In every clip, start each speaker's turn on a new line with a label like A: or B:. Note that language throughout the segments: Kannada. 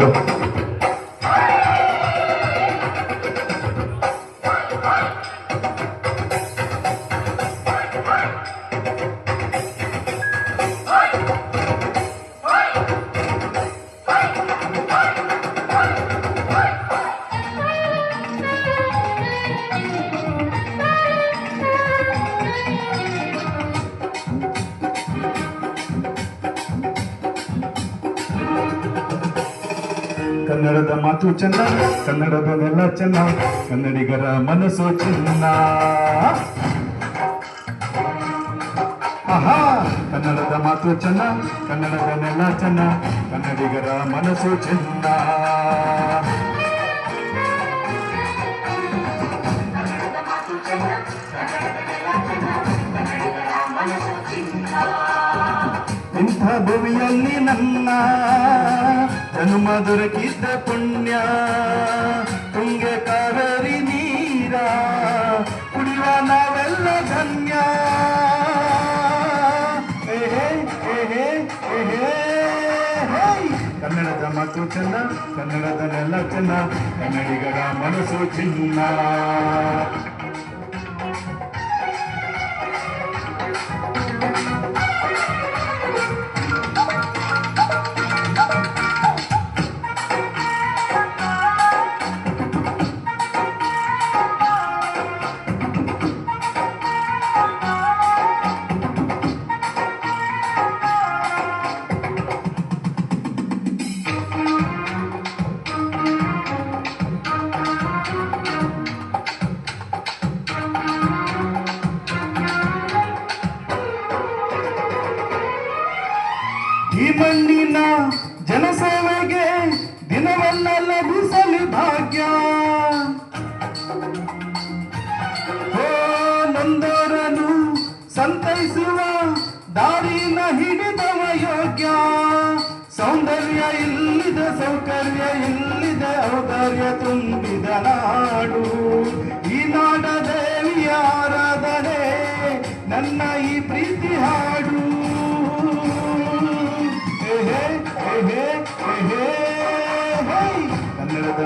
A: Grazie. ಕನ್ನಡದ ಮಾತು ಚೆನ್ನ ಕನ್ನಡದ ನೆಲ ಚೆನ್ನ, ಕನ್ನಡಿಗರ ಮನಸ್ಸು ಚಿನ್ನ. ಆಹಾ, ಕನ್ನಡದ ಮಾತು ಚೆನ್ನ ಕನ್ನಡದ ನೆಲ ಚೆನ್ನ, ಕನ್ನಡಿಗರ ಮನಸ್ಸು ಚೆನ್ನ. ಇಂಥ ಭೂಮಿಯಲ್ಲಿ ನನ್ನ ಜನ್ಮ ದೊರಕಿದ್ದ ಪುಣ್ಯ ತುಂಗೆ ಕಾವೇರಿ ನೀರ ಕುಡಿಯುವ ನಾವೆಲ್ಲ ಧನ್ಯ ಏಹೇ, ಏಹೇ, ಏಹೇ, ಹೇಯ್. ಕನ್ನಡದ ಮಾತು ಚೆನ್ನ ಕನ್ನಡದ ನೆಲ ಚೆನ್ನ ಕನ್ನಡಿಗರ ಮನಸ್ಸು ಚಿನ್ನ ಮಣ್ಣಿನ ಜನಸೇವೆಗೆ ದಿನವನ್ನ ಲಭಿಸಲಿ ಭಾಗ್ಯ. ಓ ನೊಂದೋರನು ಸಂತೈಸುವ ದಾರಿನ ಹಿಡಿದವ ಯೋಗ್ಯ. ಸೌಂದರ್ಯ ಇಲ್ಲಿದ, ಸೌಕರ್ಯ ಇಲ್ಲಿದ, ಔದಾರ್ಯ ತುಂಬಿದ ನಾಡು. ಈ ನಾಡ ದೇವಿಯ ಆರಾಧನೆ, ನನ್ನ ಈ ಪ್ರೀತಿ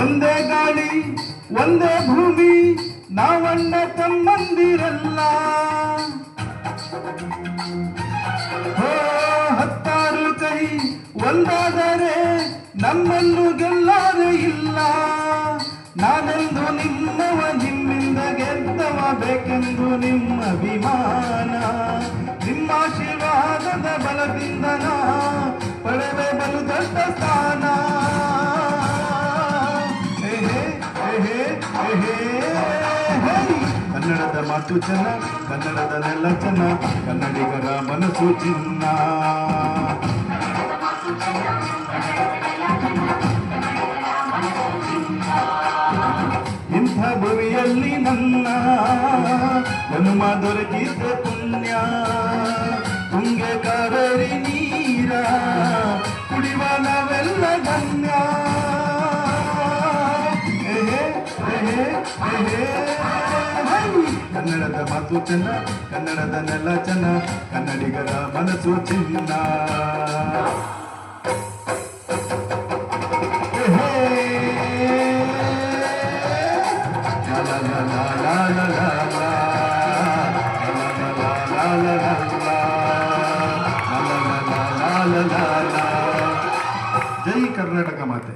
A: ಒಂದೇ ಗಾಳಿ, ಒಂದೇ ಭೂಮಿ, ನಾವಣ್ಣ ತಮ್ಮಂದಿರಲ್ಲ. ಹತ್ತಾರು ಕೈ, ಒಂದಾದರೆ ನಮ್ಮನ್ನು ಗೆಲ್ಲಾರೆ ಇಲ್ಲ. ನಾನೆಂದು ನಿಮ್ಮವ, ನಿಮ್ಮಿಂದ ಗೆದ್ದವ ಬೇಕೆಂದು ನಿಮ್ಮ ಅಭಿಮಾನ. ನಿಮ್ಮ ಆಶೀರ್ವಾದದ ಬಲದಿಂದ ನಾ ಪಡೆವೆ ಬಲು ದೊಡ್ಡ ಸ್ಥಾನ. ಕನ್ನಡದ ಮಾತು ಚೆನ್ನ, ಕನ್ನಡದ ನೆಲ ಚೆನ್ನ, ಕನ್ನಡಿಗರ ಮನಸ್ಸು ಚಿನ್ನ. ಇಂಥ ಭುವಿಯಲ್ಲಿ ನನ್ನ ಹನುಮ ದೊರಕಿದ್ದ ಪುಣ್ಯ. ತುಂಗೆ ಕಾವೇರಿ ನೀರ ಕನ್ನಡದ ಬಾವು ಚೆನ್ನ ಕನ್ನಡದ ನೆಲ ಚೆನ್ನ ಕನ್ನಡಿಗರ ಮನಸು ಚಿನ್ನ ಓಹೋ ಲಾಲ ಲಾಲ ಲಾಲ ಲಾಲ ಜೈ ಕರ್ನಾಟಕ ಮಾತೆ